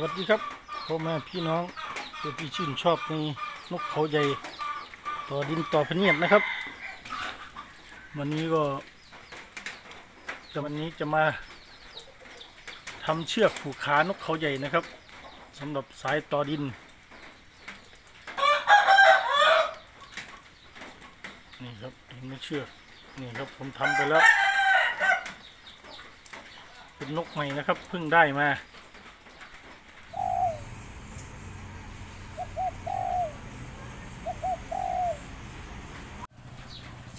วัสดีครับพ่อแม่พี่น้องผู้ที่ชื่นชอบในนกเขาใหญ่ต่อดินต่อพเนียดนะครับ วันนี้ก็จะวันนี้จะมาทำเชือกผูกขานกเขาใหญ่นะครับสำหรับสายต่อดินนี่ครับเห็นไหมเชือกนี่ครับผมทำไปแล้ว เป็นนกใหม่นะครับเพิ่งได้มา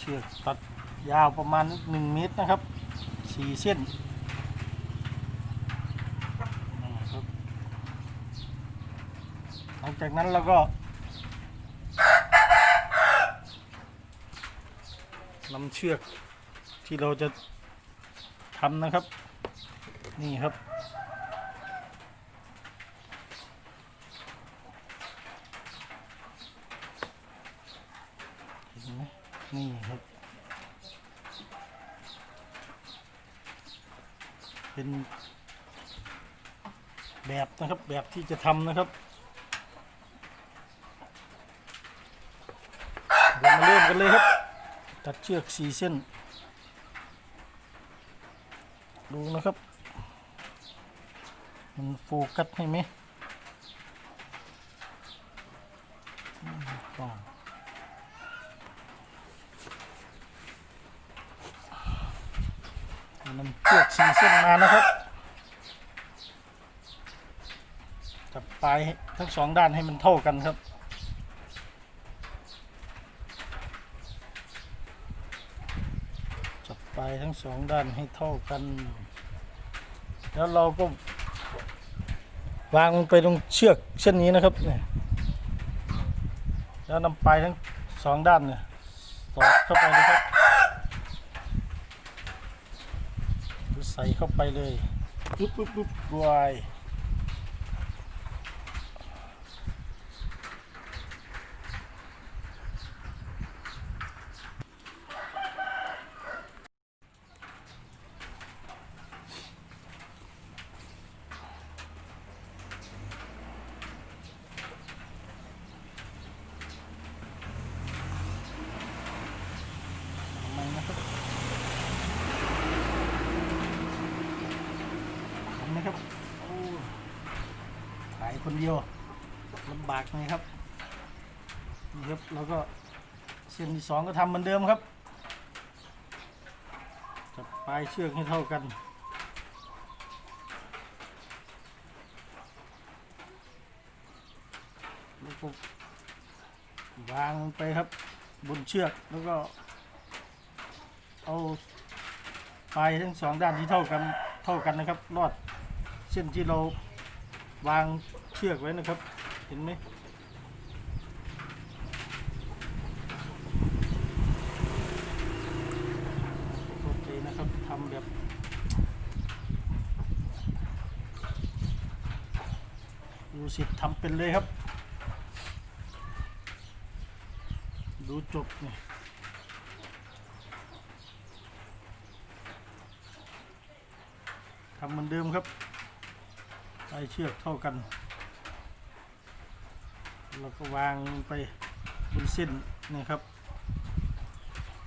เชือก ตัดยาวประมาณ 1 เมตรนะครับ4เส้นนี่ครับหลังจากนั้นเราก็นำเชือกที่เราจะทำนะครับ นี่ครับ เห็นไหมนี่ครับ เป็นแบบนะครับแบบที่จะทำนะครับเรามาเริ่มกันเลยครับ ตัดเชือกสี่เส้น ดูนะครับ มันโฟกัสให้ไหมอืมต้อง นำเชือก สี่เส้นมานะครับจับปลายทั้งสองด้านให้มันเท่ากันครับ จับปลายทั้งสองด้านให้เท่ากัน แล้วเราก็ วางลงไปตรงเชือกเช่นนี้นะครับเนี่ยแล้วนำปลายทั้งสองด้านเนี่ยสอดเข้าไปนะครับ ใส่ เข้าไปเลยปุ๊บปุ๊บปุ๊บบวยทำไมนะครับ เห็ นไหมครับโอ้ขายคนเดียวลำบากไหมครับนี่ครับแล้วก็เส้นที่สองก็ทำเหมือนเดิมครับจับปลายเชือกให้เท่ากันแล้วก็วางไปครับบนเชือกแล้วก็เอาปลายทั้งสองด้านที่เท่ากันเท่ากันนะครับรอด เส้นที่เราวางเชือกไว้นะครับ เห็นไหมโอเคนะครับทำแบบดูสิทำเป็นเลยครับ ดูจบเนี่ยทำเหมือนเดิมครับ ใส่เชือกเท่ากันแล้วก็วางไปบนเส้นนี่ครับ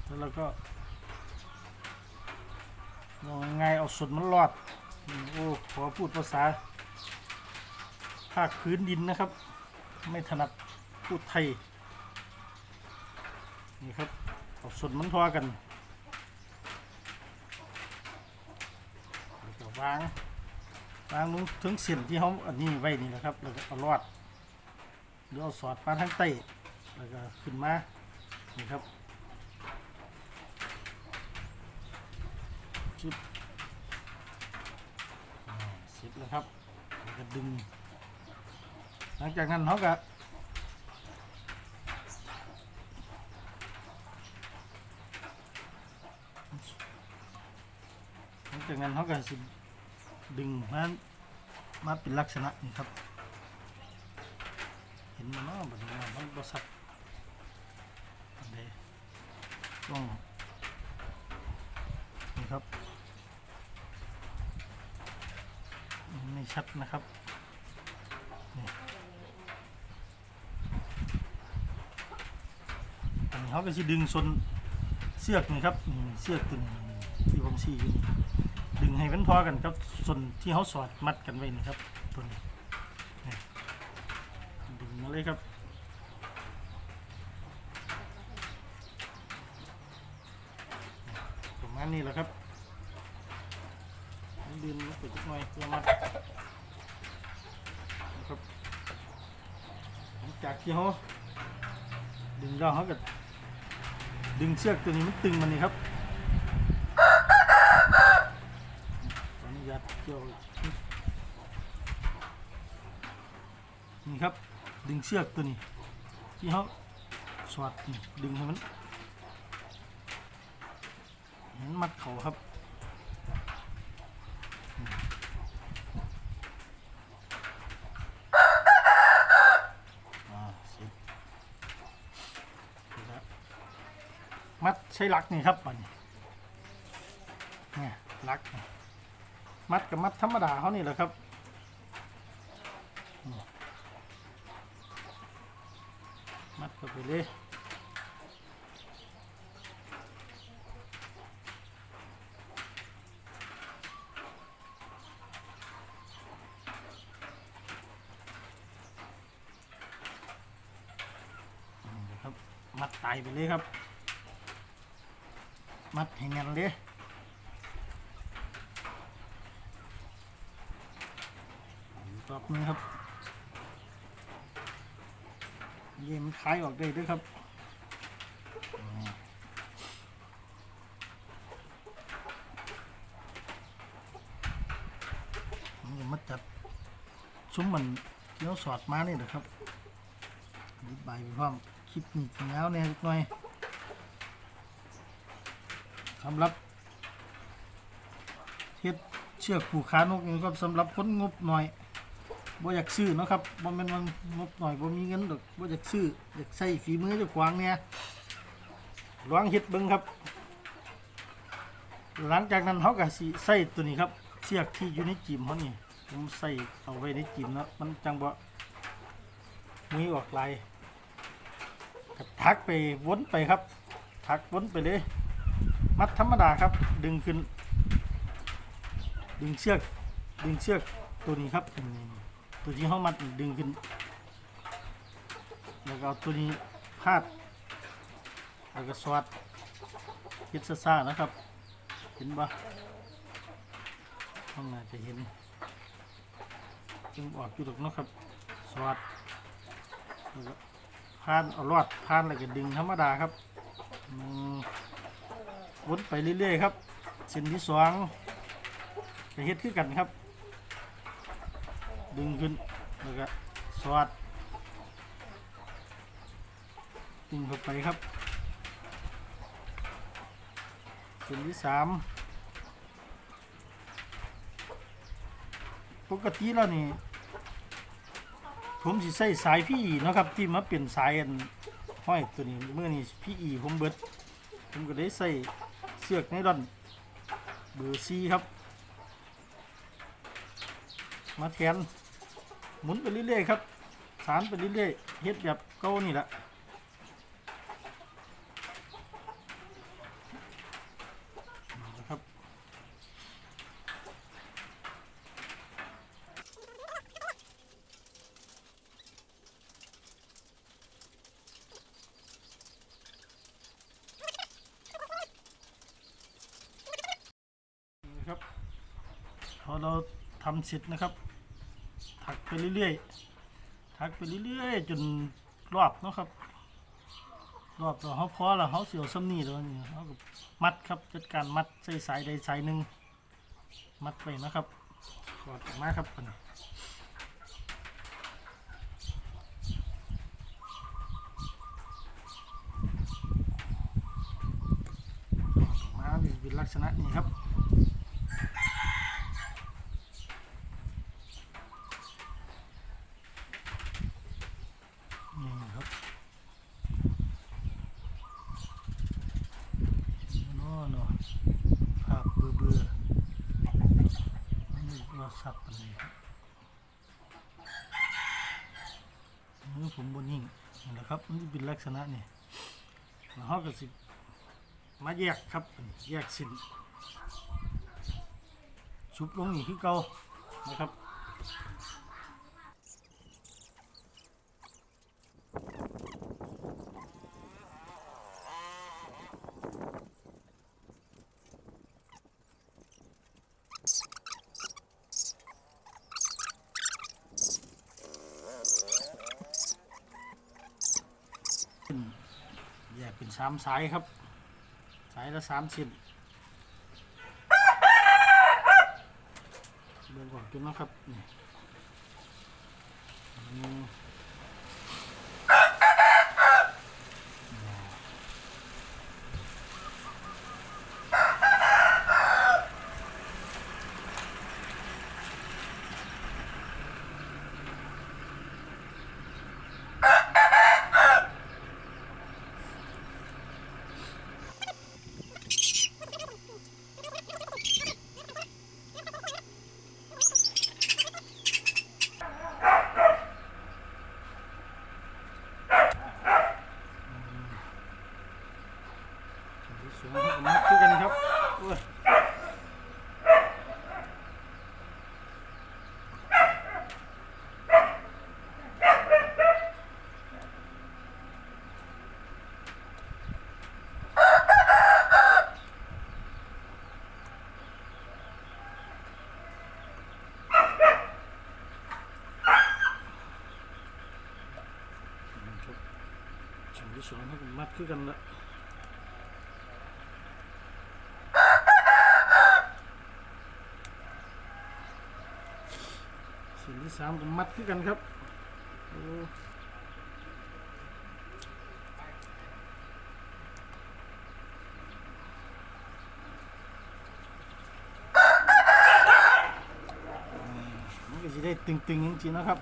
แล้วเราก็มองง่ายเอาสุดมันรอด โอ้ ขอพูดภาษา ภาคพื้นดินนะครับ ไม่ถนัดพูดไทย นี่ครับ เอาสุดมันทอกันแล้วก็วาง วางลงถึงเส้นที่เขาอันนี้ไว้นี่นะครับ แล้วก็เอารอดหรือเอาสอดมาทางใต้แล้วก็ขึ้นมานี่ครับชุดอ่าเสร็จแล้วครับแล้วก็ดึง หลังจากนั้นเขาก็หลังจากนั้นเขาก็สิ ดึงมามาเป็นลักษณะนี้ครับ เห็นมันเนาะแบบนี้มันบริษัทอันใดต้องนี่ครับไม่ชัดนะครับนี่อันนี้เขาก็จะดึงส่วนเสือกนี่ครับเสือกตัวนี้ที่ผมสีอยู่นี่ ให้มันพอกันครับส่วนที่เขาสอดมัดกันไว้นี่ครับตัวนี้ดึงมาเลยครับประมาณนี้แหละครับดึงไปทุกหน่อยเพื่อมัดนะครับหลังจากที่เขาดึงแล้วเขาก็ดึงเชือกตัวนี้มันตึงมันนี่ครับขออ นี่ครับ ดึงเชือกตัวนี้ที่เขาสอดนี่ดึงให้มันมันมัดเขาครับอ่าสิบนี่ครับมัดใช้ลักนี่ครับมันเนี่ยลักนี่ มัดกับมัดธรรมดาเขานี่แหละครับมัดเข้าไปเลยครับมัดไตไปเลยครับ มัดให้แน่นเลยอีกรอบห นึงครับเยี่ยมนคลายออกได้ด้วยครับนี่นี่มาจัดซุ้มมันเที่ยวสอดมานี่นะครับอธิบายไปพร้อมคลิปนี้ถึงแล้วเนี่ยหน่อยสำหรับเฮ็ดเชือกผูกขานกนี่ก็สำหรับคนงบหน่อย บ่อยากซื้อเนาะครับบ่แม่นว่างบหน่อยบ่มีเงินดอกบ่อยากซื้ออยากใส่ฝีมือเจ้าของเนี่ยลองเฮ็ดเบิ่งครับ หลังจากนั้นเขาก็สิใส่ตัวนี้ครับเชือกที่อยู่ในจิมเขานี่ผมใส่เอาไว้ในจิมเนาะมันจังบ่มีออกลายทักไปวนไปครับ ทักวนไปเลย มัดธรรมดาครับ ดึงขึ้น ดึงเชือก ดึงเชือกตัวนี้ครับ ตัวที่เขามัดดึงขึ้น แล้วก็เอาตัวนี้พาด แล้วก็สวัดเฮ็ดซ่าๆนะครับ เห็นปะข้างน้าจะเห็นจึงออกอยู่ดอกเนาะครับสวัดแล้วก็พานเอารอดพานแล้วก็ดึงธรรมดาครับวนไปเรื่อยๆครับเส้นที่สองไปเฮ็ดคือกันครับ ดึงขึ้นแล้วก็สอดดึงเข้าไปครับเส้นที่สามปกติแล้วนี่ ผมสิใส่สายพี่เนะครับ ที่มาเป็นสายอันห้อยตัวนี้เมื่อนี้พี่อีผมเบิด ผมก็ได้ใส่เสือกไนลอนเบอร์ซีครับ มาแทน หมุนไปเรื่อยๆครับสารไปเรื่อยๆเฮ็ดแบบเก่านี่แหละนะครับนะครับพอเราทำเสร็จนะครับ ไปเรื่อยๆทักไปเรื่อยๆจนรอบเนาะครับรอบเราเขาพอแล้วเขาเสียวซ้ำนี่แล้วนี่เขาก็มัดครับจัดการมัดใส่สายใดสายหนึ่งมัดไปนะครับกอดออกมาครับอันนี้ออกมาเป็นลักษณะนี้ครับ นี่ครับโน่นนภาพเบื่อเบื่อ ๆนี่ว่าสับอะไรครับมือผมบนนิ่งนะครับมันจะเป็นลักษณะนี่แล้วเขาก็สิมาแยกครับแยกสินชุบลงนี่คือเก่านะครับ แยกเป็น สายครับ สายละสามสิบเบิ่งก่อนกินแล้วครับนี่อืมสวยครับมาคุยกันครับโอ้ยครับชั้น ที่สองครับมัดคือกันละสิ่งที่สามก็มัดขึ้นกันครับโอ้อืมมันก็จะได้ตึงๆจริงๆนะครับ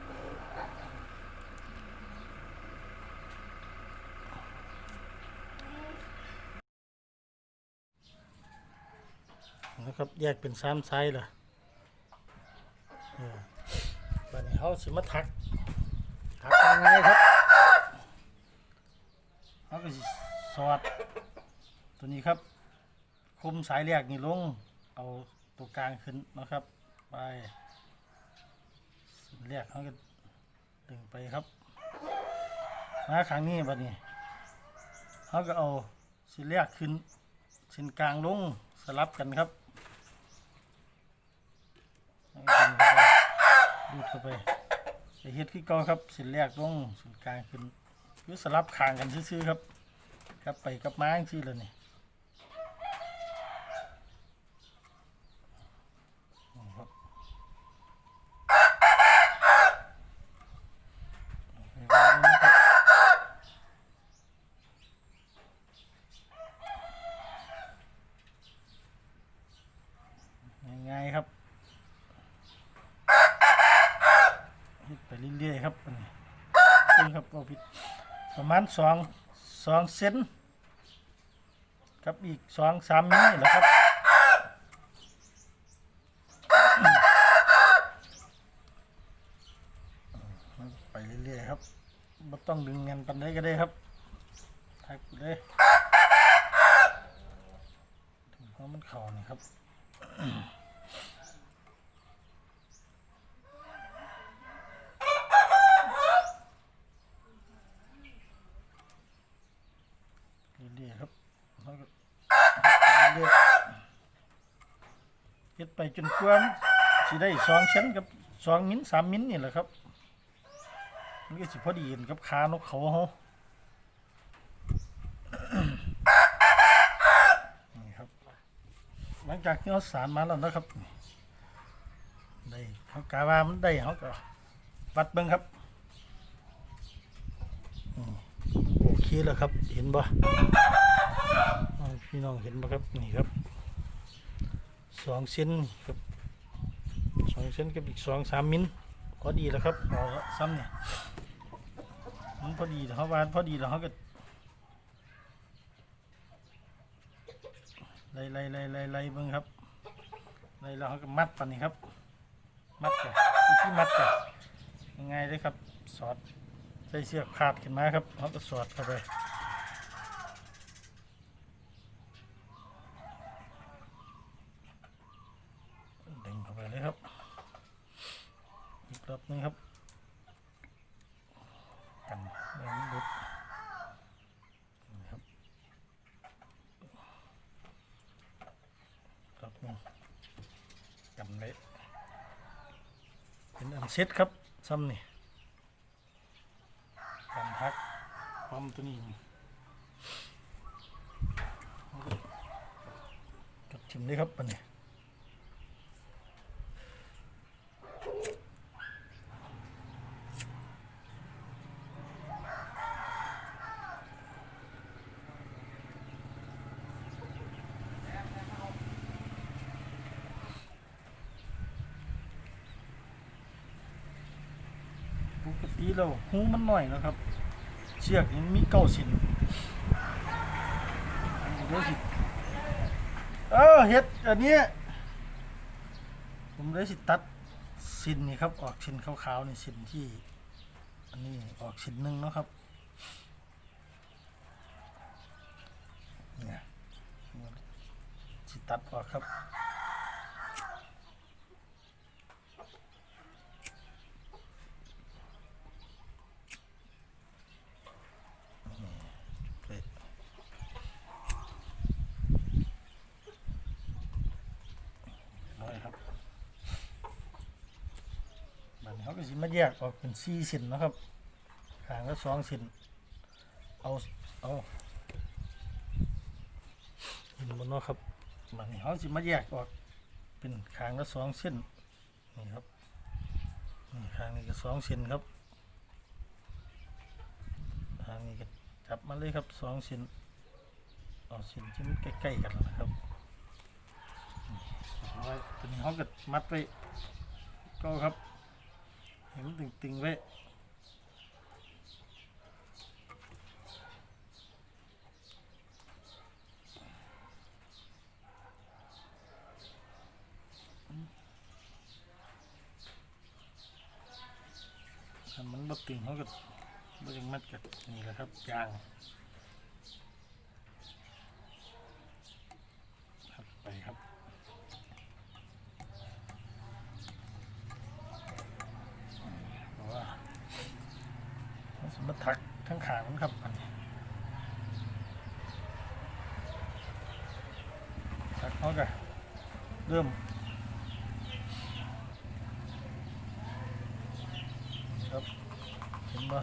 นะครับ แยกเป็นสามไซส์ล่ะวันนี้เขาสิมาถักถักยังไงครับเขาก็สอด ตัวนี้ครับ คุมสายแรกนี่ลง เอาตัวกลางขึ้นนะครับ ไปเส้นแรกเขาก็ดึงไปครับมาครั้งนี้บัดนี้เขาก็เอาเส้นแรกขึ้นเส้นกลางลงสลับกันครับ ดูดเข้าไปไปเฮ็ดคือเก่าครับเส้นแรกลงเส้นกลางขึ้นคือสลับข้างกันซื่อๆครับ ครับไปกับมาจังซี่เลยนี่นี่ครับไปวางไว้นะครับง่ายๆครับ เฮ็ดไปเรื่อยๆครับนี่ครับเอาผิดประมาณสองสองเซนครับอีกสองสามมิลนี่แหละครับไปเรื่อยๆครับไม่ต้องดึงเงินปันได้ก็ได้ครับทักไปเลยถึงเพราะมันเข่านี่ครับ เรื่อยๆครับแล้วก็เรื่อยๆเฮ็ดไป จนกว่าสิได้สองเซนกับสองมิลสามมิลนี่แหละครับมันก็สิพอดีกันกับขานกเขาเฮานี่ครับหลังจากที่เราสารมาแล้วนะครับได้เขากาว่ามันได้เขาก็วัดเบิ่งครับโอเคแล้วครับเห็นบ่พี่น้องเห็นบ่ครับนี่ครับ สองเซนครับสองเซนกับอีกสองสามมิลพอดีแล้วครับพอซ้ำเนี่ยมันพอดีแล้วเขาวานพอดีแล้วเขาก็ไล่ไล่ไล่ไล่ไล่เบิ่งครับไล่แล้วเขาก็มัดปันนี่ครับ มัดกันวิธีมัดกันง่ายๆเลยครับสอดใส่ส่เสือกขาดขึ้นมาครับเขาก็สอดเข้าไปดึงเข้าไปเลยครับ อีกรอบนึงครับกันแรงลุดนี่ครับรอบนึงกันไว้เป็นอันเซ็ตครับซ้ำนี่การพักปั๊มตัวนี้กดชิมได้ครับปันนี้ หูมันหน่อยนะครับ เชือกนี่มีเก้าสินเดี๋ยวสิเออเฮ็ดอันนี้ผมเลยสิตัดสินนี่ครับ ออกสินขาวๆนี่สินที่อันนี้ออกสินหนึ่งนะครับเนี่ยสิตัดออกครับ เป๊ะร้อยครับมันเขา ก็สิมาแยกออกเป็นสี่สินนะครับขางละสองสินเอาเอาเห็นบนนาะครับมันนี่เขาสิมาแยกออกเป็นขางละสองเส้นนี่ครับนี่ขางนี้ก็สองเส้นครับขางนี้ก็จับมาเลยครับสองเส้นเอาเส้นที่มันใกล้ๆกันนะครับนี่เรียบร้ตัวนี้เขาก็มัดไว้ก็ครับ เห็นมันตึงๆไว้ถ้ามันบ่ตึงเขาก็บ่ยังมัดกับนี่แหละครับยาง ครับไปครับเพราะว่ามันสมมติทักทั้งขามันครับอันนี้ทักเขาก็เริ่มครับเห็น บ่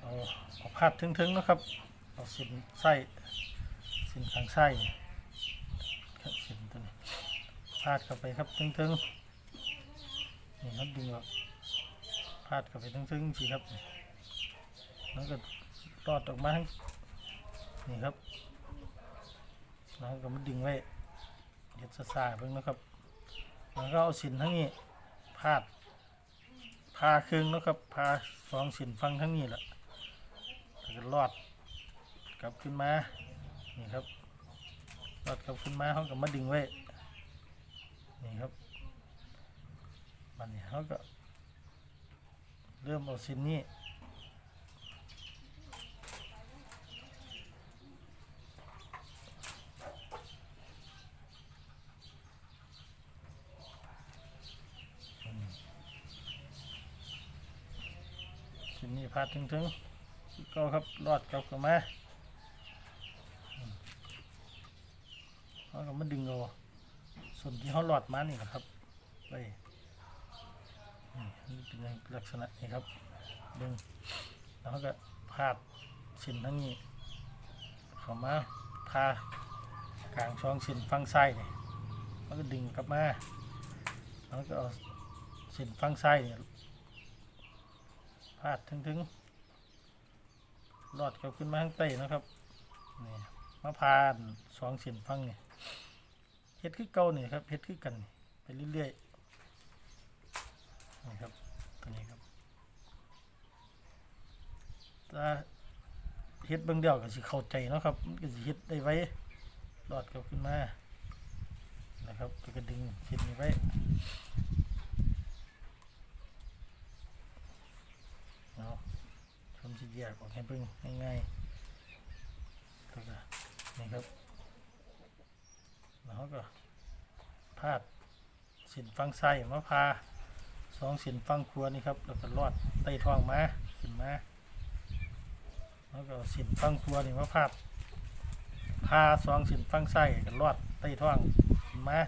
เอาเอาพาดถึงๆนะครับ เอาสินไส้สินข้างไส้สินตัวนี้พาดเข้าไปครับถึงๆนี่ครับดึงออกพาดเข้าไปถึงๆสิครับแล้วก็รอดออกมาทั้งนี่ครับ แล้วก็มาดึงไว้เด็ดซาๆเพิ่งนะครับแล้วก็เอาสินทั้งนี้พาดพาครึ่งแล้วครับพาสองสินฟังทั้งนี้แหละแล้วก็รอดกลับขึ้นมานี่ครับรอดกลับขึ้นมาเขาก็มาดึงไว้นี่ครับมันนี่เขาก็เริ่มเอาสินนี้าดถึงถึงๆก็ครับรอดกลับขึ้นมาเขาก็มาดึงเอาส่วนที่เขาหลอดมานี่นะครับไปนี่เป็นลักษณะนี้ครับดึงแล้วเขาก็พาดสินทั้งนี้เข้ามาพากลางช่องสินฟังไซ้ายนี่แล้วก็ดึงกลับมาแล้วก็เอาสินฟังไซ้ายนี่ พาดถึงถึงๆรอดกลับขึ้นมาข้างใต้นะครับนี่มาพานสองเส้นฟังนี่เฮ็ดคือเก่านี่ครับเฮ็ดคือกันไปเรื่อยๆนี่ครับตัวนี้ครับถ้าเฮ็ดเบิ่งเดียวก็สิเข้าใจเนาะครับก็สิเฮ็ดได้ไว้รอดกลับขึ้นมานะครับก็ดึงเส้นนี้ไว้เอาผม สิแยกออกให้เบิ่งง่ายๆก็นี่ครับแล้วก็พาดส้นฟังไส้มาพาสองส้นฟังครัวนี่ครับแล้วก็ลอดใต้ท้องมาขึ้นมาแล้วก็ส้นฟังครัวนี่มาพาดพาสองสินฟังไส้กันรอดใต้ท้องขึ้นมา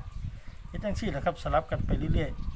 เฮ็ดจังซี่แหละครับสลับกันไปเรื่อยๆ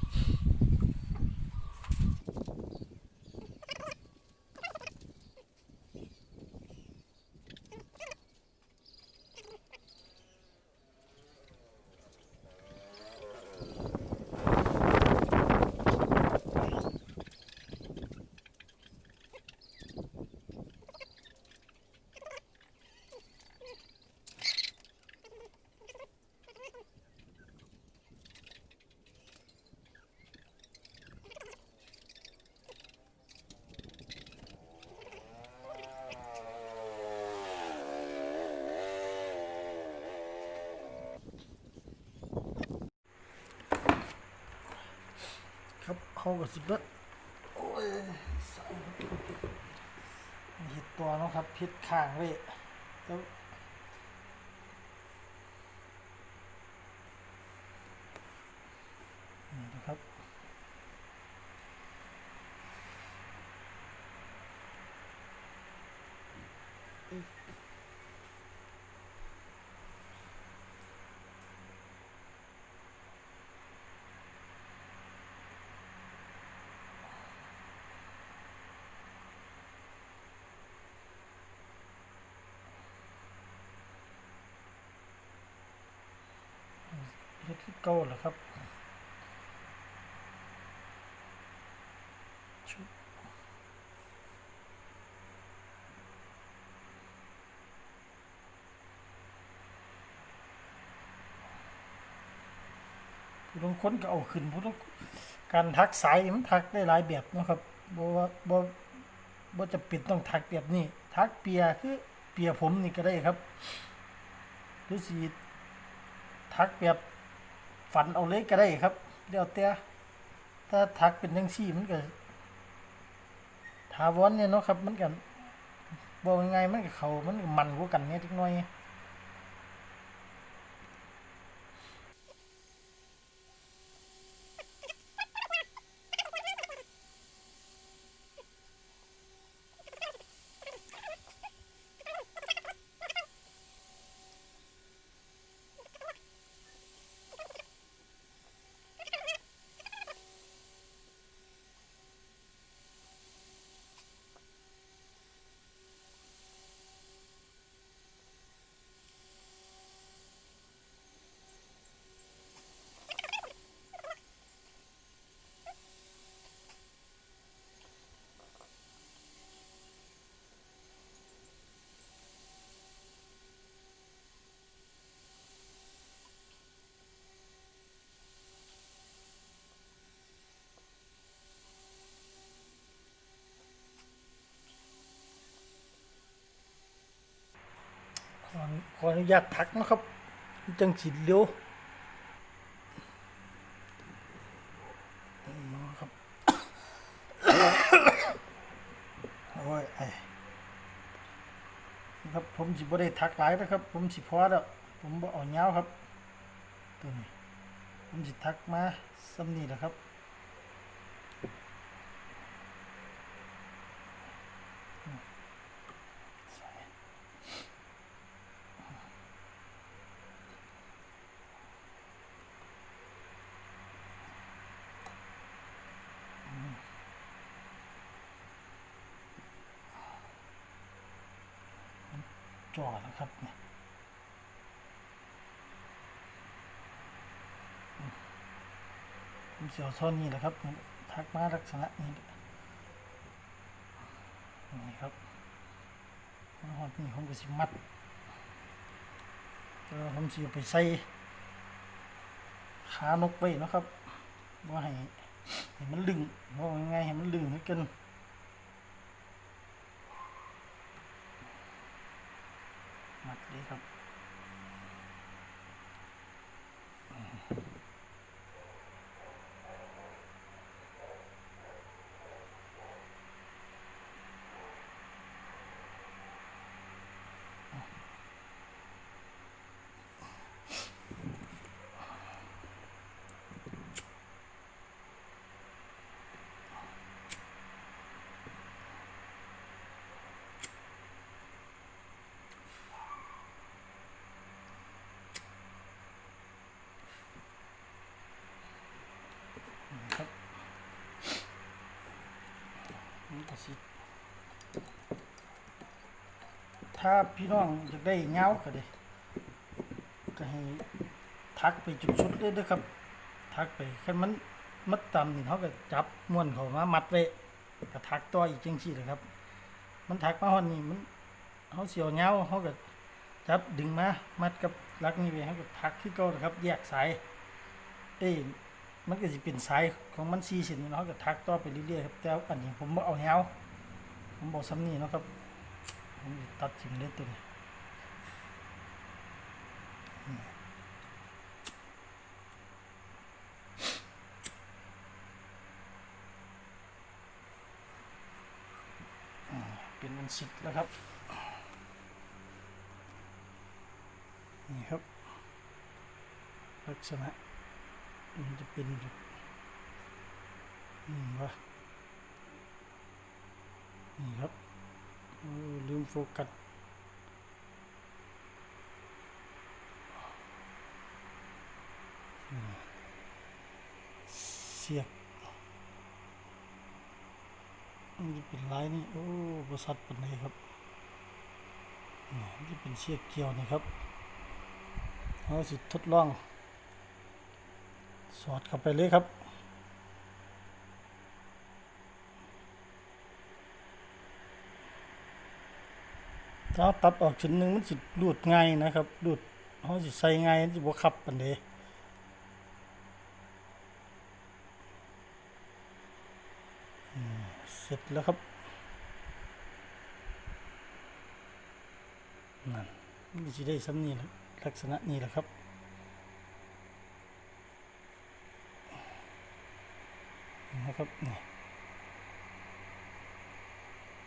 เขากับสิเบิดโอ้ยสายเห็ดตัวเนาะครับพิษข้างเว้ยแล้ว เฮ็ดคือเก่าแหละครับผู้ลงคนก็เอาขึ้นผู้ลางการทักสายมันทักได้หลายแบบนะครับบ่ว่าบ่บ่จะป็นต้องทักแบบนี้ ทักเปียคือเปียผมนี่ก็ได้ครับหรือสิทักแบบ ฝันเอาเลยก็ได้ครับเดี๋ยวเตะถ้าทักเป็นยังซี่มันก็ทาวอนเนี่ยเนาะครับมันก็บอกยังไงมันก็เขามันก็มันกว่ากันเนี่ยจักหน่อย ข อขออนุญาตทักนะครับ จังสิเร็วมาครับโอ้ยไอ้ครับผมสิบ่ได้ทักหลายนะครับ ผมสิพอแล้วผมบ่เอายาครับตัวนี้ผมสิทักมาซ้ำนี่แหละครับ จอแล้วครับเสียวซ่อนนี่แหละครับทักมาลักษณะนี้นี่ครับหอดนี่ผมก็สิมัดแล้วผมสิไปใส่ขานกไว้เนะครับว่าให้ให้มันลึงว่าไงายให้มันลึงให้กิน มัดเลยครับอืม ถ้าพี่น้องอยากได้เงาก็ได้ก็ให้ทักไปจุดชุดเลยเด้อครับ ทักไปคันมันมัดตำนี่เขาก็จับม้วนเขามามัดไว้ก็ทักต่ออีกจังซี่เลยครับ มันทักมาฮอนนี่มันเขาเสียวเงาเขาก็จับดึงมามัดกับลักนี่ไปเขาก็ทักขึ้นเก่านะครับ แยกสายเอ้มันก็จะเป็นสายของมันซีเส้นนี่เขาก็ทักต่อไปเรื่อยๆครับแต่อันนี้ผมบ่เอาเงาผมบอกซ้ำนี่นะครับ ผมตัดทิ้งเลยตัวนี้เป็นอันสิทธิ์แล้วครับ นี่ครับ ลักษณะมันจะเป็นแบบนี่วะนี่ครับ ลืมโฟกัสเสียกมันจะเป็นลายนี่ โอ้บริษัทเป็นไงครับนี่เป็นเสียกเกี่ยวนี่ครับเราสิทดลอง สอดเข้าไปเลยครับ ถ้าตัดออกชิ้นหนึ่งมันสิรูดง่ายนะครับรูดเขาสิใส่ง่ายสิบ่ขับปันเดเสร็จแล้วครับนั่นมันสิได้ซ้ำนี่แหละลักษณะนี้แหละครับนะครับนี่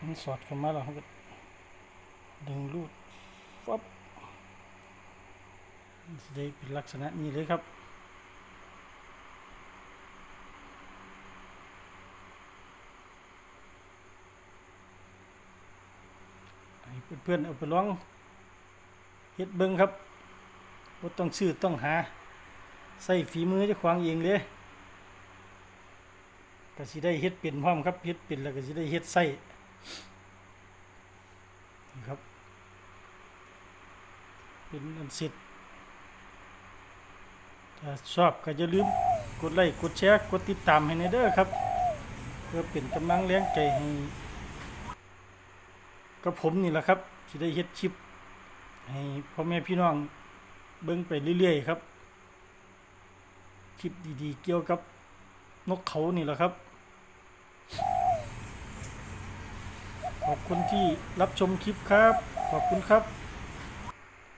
มันสอดเข้ามาแล้วเขาก็ ดึงรูดฟับจะได้เป็นลักษณะนี้เลยครับเพื่อนๆเอาไปลองเฮ็ดเบิ้งครับบ่ต้องซื้อต้องหา ใส่ฝีมือเจ้าของเองเลยก็สิได้เฮ็ดเป็นพร้อมครับเฮ็ดเป็นแล้วก็สิได้เฮ็ดใส่นี่ครับ เป็นอันเสร็จถ้าชอบก็อย่าลืมกดไลค์กดแชร์กดติดตามให้ในเด้อครับ เพื่อเป็นกำลังแรงใจให้กับผมนี่แหละครับที่ได้เฮ็ดคลิป ให้พ่อแม่พี่น้องเบิ่งไปเรื่อยๆครับ คลิปดีๆ เกี่ยวกับนกเขานี่แหละครับ ขอบคุณที่รับชมคลิปครับ ขอบคุณครับ